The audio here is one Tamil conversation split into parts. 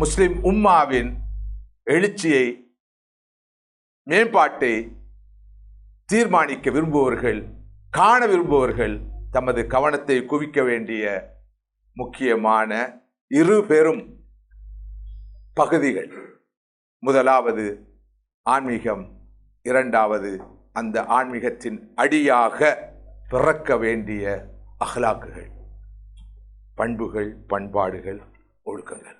முஸ்லிம் உம்மாவின் எழுச்சியை மேம்பாட்டை தீர்மானிக்க விரும்புபவர்கள் காண விரும்புபவர்கள் தமது கவனத்தை குவிக்க வேண்டிய முக்கியமான இரு பெரும் பகுதிகள். முதலாவது ஆன்மீகம் இரண்டாவது அந்த ஆன்மீகத்தின் அடியாக பிறக்க வேண்டிய அகலாக்குகள். பண்புகள் பண்பாடுகள் ஒழுக்கங்கள்.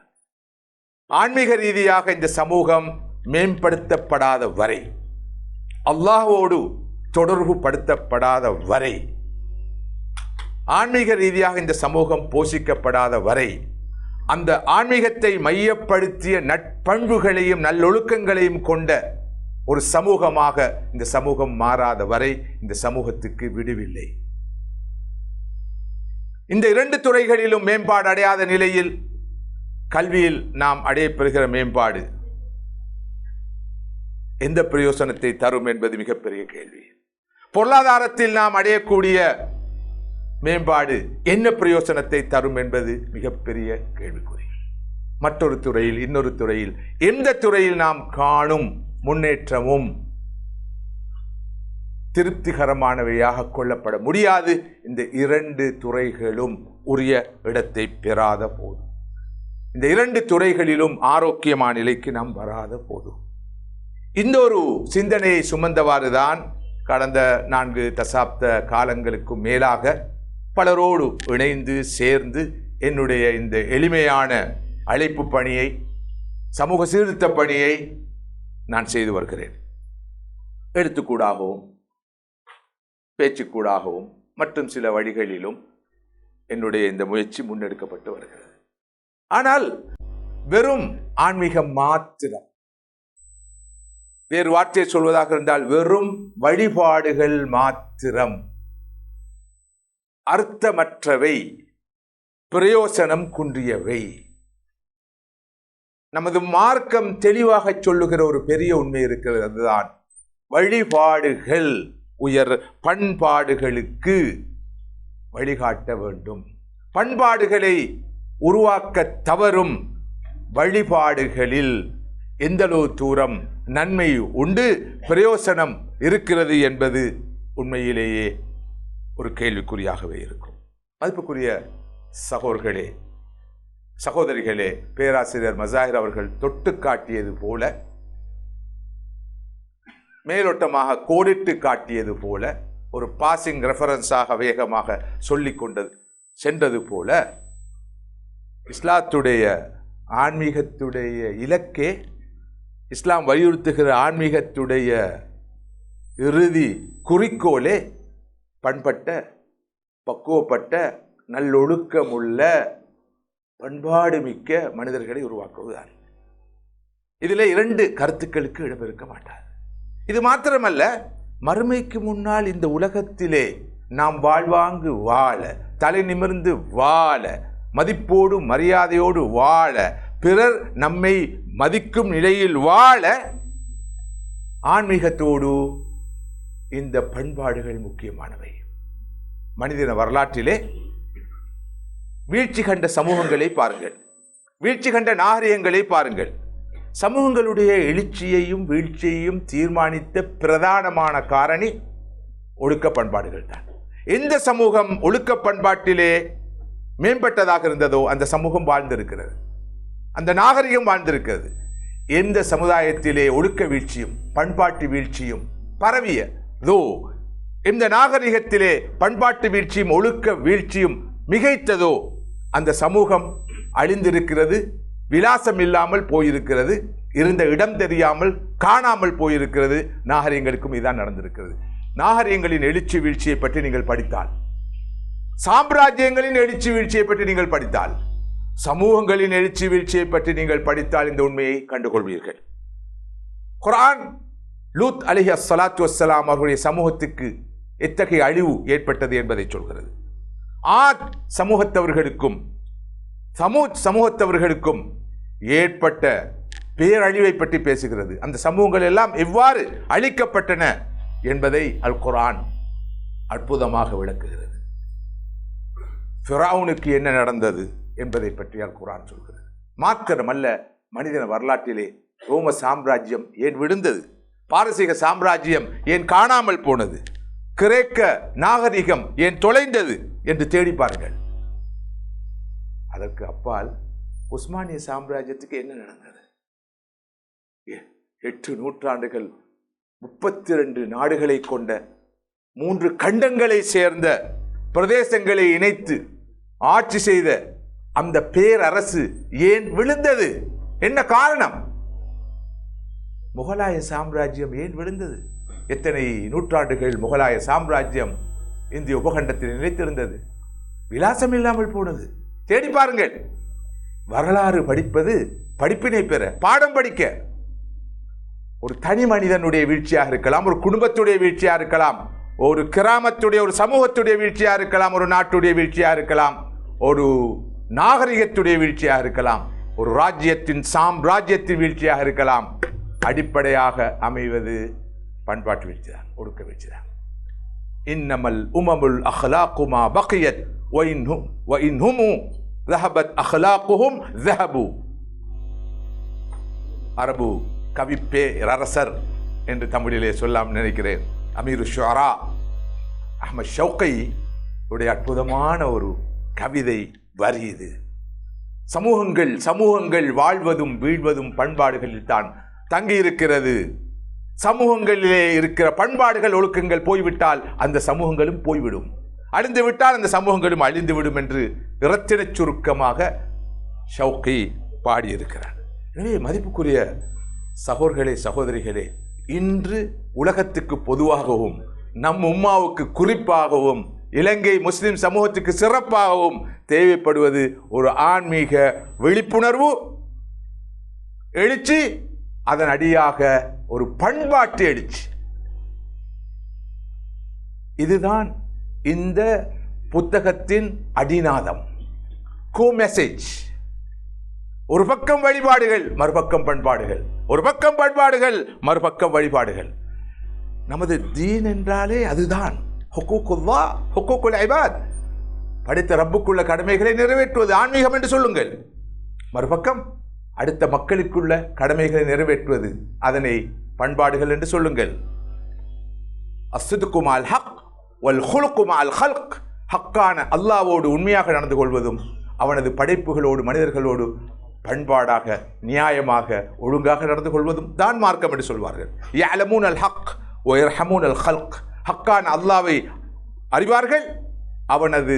ஆன்மீக ரீதியாக இந்த சமூகம் மேம்படுத்தப்படாத வரை அல்லாஹோடு தொடர்பு படுத்தப்படாத வரை ஆன்மீக ரீதியாக இந்த சமூகம் போஷிக்கப்படாத வரை அந்த ஆன்மீகத்தை மையப்படுத்திய நட்பண்புகளையும் நல்லொழுக்கங்களையும் கொண்ட ஒரு சமூகமாக இந்த சமூகம் மாறாத வரை இந்த சமூகத்துக்கு விடுவில்லை. இந்த இரண்டு துறைகளிலும் மேம்பாடு அடையாத நிலையில் கல்வியில் நாம் அடையப்பெறுகிற மேம்பாடு எந்த பிரயோசனத்தை தரும் என்பது மிகப்பெரிய கேள்வி. பொருளாதாரத்தில் நாம் அடையக்கூடிய மேம்பாடு என்ன பிரயோசனத்தை தரும் என்பது மிகப்பெரிய கேள்விக்குறி. மற்றொரு துறையில் இன்னொரு துறையில் எந்த துறையில் நாம் காணும் முன்னேற்றமும் திருப்திகரமானவையாக கொள்ளப்பட முடியாது. இந்த இரண்டு துறைகளும் உரிய இடத்தை பெறாத போது இந்த இரண்டு துறைகளிலும் ஆரோக்கியமான நிலைக்கு நாம் வராத போதும். இந்த ஒரு சிந்தனையை சுமந்தவாறு தான் கடந்த நான்கு தசாப்த காலங்களுக்கும் மேலாக பலரோடு இணைந்து சேர்ந்து என்னுடைய இந்த எளிமையான அழைப்பு பணியை சமூக சீர்திருத்த பணியை நான் செய்து வருகிறேன். எழுத்துக்கூடாகவும் பேச்சுக்கூடாகவும் மற்றும் சில வழிகளிலும் என்னுடைய இந்த முயற்சி முன்னெடுக்கப்பட்டு வருகிறது. ஆனால் வெறும் ஆன்மீகம் மாத்திரம். வேறு வார்த்தையை சொல்வதாக இருந்தால் வெறும் வழிபாடுகள் மாத்திரம். அர்த்தமற்றவை பிரயோசனம் குன்றியவை. நமது மார்க்கம் தெளிவாக சொல்லுகிற ஒரு பெரிய உண்மை இருக்கிறது அதுதான். வழிபாடுகள் உயர் பண்பாடுகளுக்கு வழிகாட்ட வேண்டும். பண்பாடுகளை உருவாக்க தவறும் வழிபாடுகளில் எந்தளவு தூரம் நன்மை உண்டு பிரயோசனம் இருக்கிறது என்பது உண்மையிலேயே ஒரு கேள்விக்குறியாகவே இருக்கும். மதிப்புக்குரிய சகோதர்களே சகோதரிகளே பேராசிரியர் மசாஹிர் அவர்கள் தொட்டு காட்டியது போல மேலோட்டமாக கோடிட்டு காட்டியது போல ஒரு பாசிங் ரெஃபரன்ஸாக வேகமாக சொல்லிக்கொண்டது சென்றது போல இஸ்லாத்துடைய ஆன்மீகத்துடைய இலக்கே இஸ்லாம் வலியுறுத்துகிற ஆன்மீகத்துடைய இறுதி குறிக்கோளே பண்பட்ட பக்குவப்பட்ட நல்லொழுக்கமுள்ள பண்பாடு மிக்க மனிதர்களை உருவாக்குவதார் இதில் இரண்டு கருத்துக்களுக்கு இடமிருக்க மாட்டார். இது மாத்திரமல்ல மறுமைக்கு முன்னால் இந்த உலகத்திலே நாம் வாழ்வாங்கு வாழ தலை நிமிர்ந்து வாழ மதிப்போடு மரியாதையோடு வாழ. பிறர் நம்மை மதிக்கும் நிலையில் வாழ. ஆன்மீகத்தோடு இந்த பண்பாடுகள் முக்கியமானவை. மனிதன வரலாற்றிலே வீழ்ச்சி கண்ட சமூகங்களை பாருங்கள். வீழ்ச்சி கண்ட நாகரிகங்களை பாருங்கள். சமூகங்களுடைய எழுச்சியையும் வீழ்ச்சியையும் தீர்மானித்த பிரதானமான காரணி ஒழுக்க பண்பாடுகள் தான். எந்த சமூகம் ஒழுக்க பண்பாட்டிலே மேம்பட்டதாக இருந்ததோ அந்த சமூகம் வாழ்ந்திருக்கிறது. அந்த நாகரிகம் வாழ்ந்திருக்கிறது. எந்த சமுதாயத்திலே ஒழுக்க வீழ்ச்சியும் பண்பாட்டு வீழ்ச்சியும் பரவிய தோ இந்த நாகரிகத்திலே பண்பாட்டு வீழ்ச்சியும் ஒழுக்க வீழ்ச்சியும் மிகைத்ததோ அந்த சமூகம் அழிந்திருக்கிறது விலாசம் இல்லாமல் போயிருக்கிறது இருந்த இடம் தெரியாமல் காணாமல் போயிருக்கிறது. நாகரிகங்களுக்கும் இதான் நடந்திருக்கிறது. நாகரிகங்களின் எழுச்சி வீழ்ச்சியை பற்றி நீங்கள் படித்தால் சாம்ராஜ்யங்களின் எழுச்சி வீழ்ச்சியை பற்றி நீங்கள் படித்தால் சமூகங்களின் எழுச்சி வீழ்ச்சியை பற்றி நீங்கள் படித்தால் இந்த உண்மையை கண்டுகொள்வீர்கள். குரான் லூத் அலிஹி அஸ்ஸலாத்து வஸ்ஸலாம் அவர்களுடைய சமூகத்துக்கு எத்தகைய அழிவு ஏற்பட்டது என்பதை சொல்கிறது. ஆத் சமூகத்தவர்களுக்கும் சமூ சமூகத்தவர்களுக்கும் ஏற்பட்ட பேரழிவை பற்றி பேசுகிறது. அந்த சமூகங்கள் எல்லாம் எவ்வாறு அழிக்கப்பட்டன என்பதை அல் குரான் அற்புதமாக விளக்குகிறது. ஃபிரௌனுக்கு என்ன நடந்தது என்பதை பற்றியால் குரான் சொல்கிறது. மாத்திரமல்ல மனிதன வரலாற்றிலே ரோம சாம்ராஜ்யம் ஏன் விழுந்தது? பாரசீக சாம்ராஜ்யம் ஏன் காணாமல் போனது? கிரேக்க நாகரிகம் ஏன் தொலைந்தது என்று தேடி பாருங்கள். அதற்கு அப்பால் உஸ்மானிய சாம்ராஜ்யத்துக்கு என்ன நடந்தது? எ- எட்டு நூற்றாண்டுகள் முப்பத்தி ரெண்டு நாடுகளை கொண்ட மூன்று கண்டங்களை சேர்ந்த பிரதேசங்களை இணைத்து ஆட்சி செய்த அந்த பேரரசு ஏன் விழுந்தது? என்ன காரணம்? முகலாய சாம்ராஜ்யம் ஏன் விழுந்தது? எத்தனை நூற்றாண்டுகள் முகலாய சாம்ராஜ்யம் இந்திய உபகண்டத்தில் நிலைத்திருந்தது? விலாசம் இல்லாமல் போனது. தேடி பாருங்கள். வரலாறு படிப்பது படிப்பினை பெற பாடம் படிக்க. ஒரு தனி மனிதனுடைய வீழ்ச்சியாக இருக்கலாம் ஒரு குடும்பத்துடைய வீழ்ச்சியாக இருக்கலாம் ஒரு கிராமத்துடைய ஒரு சமூகத்துடைய வீழ்ச்சியாக இருக்கலாம் ஒரு நாட்டுடைய வீழ்ச்சியாக இருக்கலாம். ஒரு நாகரிகத்துடைய வீழ்ச்சியாக இருக்கலாம் ஒரு ராஜ்யத்தின் சாம்ராஜ்யத்தின் வீழ்ச்சியாக இருக்கலாம். அடிப்படையாக அமைவது பண்பாட்டு வீழ்ச்சி தான் ஒடுக்க வீழ்ச்சி தான். இன்னமல் உமமுல் அஹ்லா அஹ்லாக்குமா பக்கியத் ஒயின்ஹும் ஒயின்ஹுமு ரஹபத் அஹ்லாக்குஹும் ஜஹபு அரபு கவிப்பே ரரசர் என்று தமிழிலே சொல்லாம் நினைக்கிறேன். அமீர் ஷுரா அஹமத் ஷவுக்கை உடைய அற்புதமான ஒரு கவிதை வரி இது சமூகங்கள் சமூகங்கள் வாழ்வதும் வீழ்வதும் பண்பாடுகளில் தான் தங்கியிருக்கிறது. சமூகங்களிலே இருக்கிற பண்பாடுகள் ஒழுக்கங்கள் போய்விட்டால் அந்த சமூகங்களும் போய்விடும். அழிந்து விட்டால் அந்த சமூகங்களும் அழிந்து விடும் என்று இரத்தினச் சுருக்கமாக ஷவுக்கி பாடியிருக்கிறார். எனவே மதிப்புக்குரிய சகோதர்களே சகோதரிகளே இன்று உலகத்துக்கு பொதுவாகவும் நம் உம்மாவுக்கு குறிப்பாகவும் இலங்கை முஸ்லிம் சமூகத்துக்கு சிறப்பாகவும் தேவைப்படுவது ஒரு ஆன்மீக விழிப்புணர்வு. எழுச்சி அதன் அடியாக ஒரு பண்பாட்டு எழுச்சி. இதுதான் இந்த புத்தகத்தின் அடிநாதம். கோ மெசேஜ் ஒரு பக்கம் வழிபாடுகள் மறுபக்கம் பண்பாடுகள். ஒரு பக்கம் பண்பாடுகள் மறுபக்கம் வழிபாடுகள். நமது தீன் என்றாலே அதுதான். ஹுக்கூக்குல்லா ஹுக்கூக்குல் ஐபாத் படித்த ரப்புக்குள்ள கடமைகளை நிறைவேற்றுவது ஆன்மீகம் என்று சொல்லுங்கள். மறுபக்கம் அடுத்த மக்களுக்குள்ள கடமைகளை நிறைவேற்றுவது அதனை பண்பாடுகள் என்று சொல்லுங்கள். அசுதுக்கும் அல் ஹக் வல் ஹுலுக்கும் அல் ஹல்க். ஹக்கான அல்லாவோடு உண்மையாக நடந்து கொள்வதும் அவனது படைப்புகளோடு மனிதர்களோடு பண்பாடாக நியாயமாக ஒழுங்காக நடந்து கொள்வதும் தான் மார்க்கம் என்று சொல்வார்கள். யலமூன் அல் ஹக் ஒயர்ஹமூன் அல் ஹல்க். ஹக்கான அல்லாவை அறிவார்கள் அவனது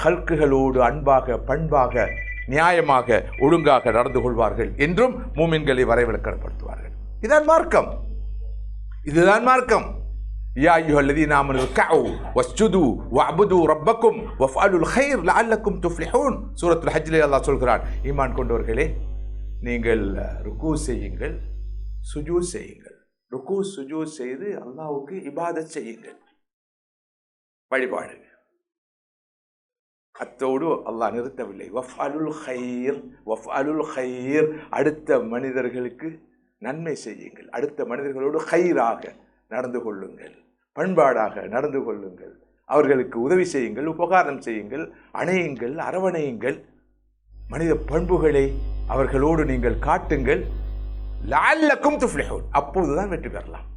ஹல்குகளோடு அன்பாக பண்பாக நியாயமாக ஒழுங்காக நடந்து கொள்வார்கள் என்றும் மூமின்களை வரைவிலக்கணப்படுத்துவார்கள் இதான் மார்க்கம் இதுதான் மார்க்கம் يا أيها الذين آمنوا اركعوا واسجدوا واعبدوا ربكم وافعلوا الخير لعلكم تفلحون சூரத்துல் ஹஜ்ஜிலே அல்லாஹ் சொல்கிறான் ஈமான் கொண்டவர்களே நீங்கள் ருக்கு செய்யுங்கள் சுஜூ செய்யுங்கள் ருக்கு சுஜூ செய்து அல்லாவுக்கு இபாத செய்யுங்கள். வழிபாடு அத்தோடு அல்லாஹ் நிறுத்தவில்லை. வஃப் அலுல் ஹைர் வஃப் அலுல் ஹைர் அடுத்த மனிதர்களுக்கு நன்மை செய்யுங்கள். அடுத்த மனிதர்களோடு ஹைராக நடந்து கொள்ளுங்கள். பண்பாடாக நடந்து கொள்ளுங்கள். அவர்களுக்கு உதவி செய்யுங்கள் உபகாரம் செய்யுங்கள் அணையுங்கள் அரவணையுங்கள். மனித பண்புகளை அவர்களோடு நீங்கள் காட்டுங்கள். லால்லக்கும் துஃப்லிஹூன் அப்போதுதான் வெற்றி பெறலாம்.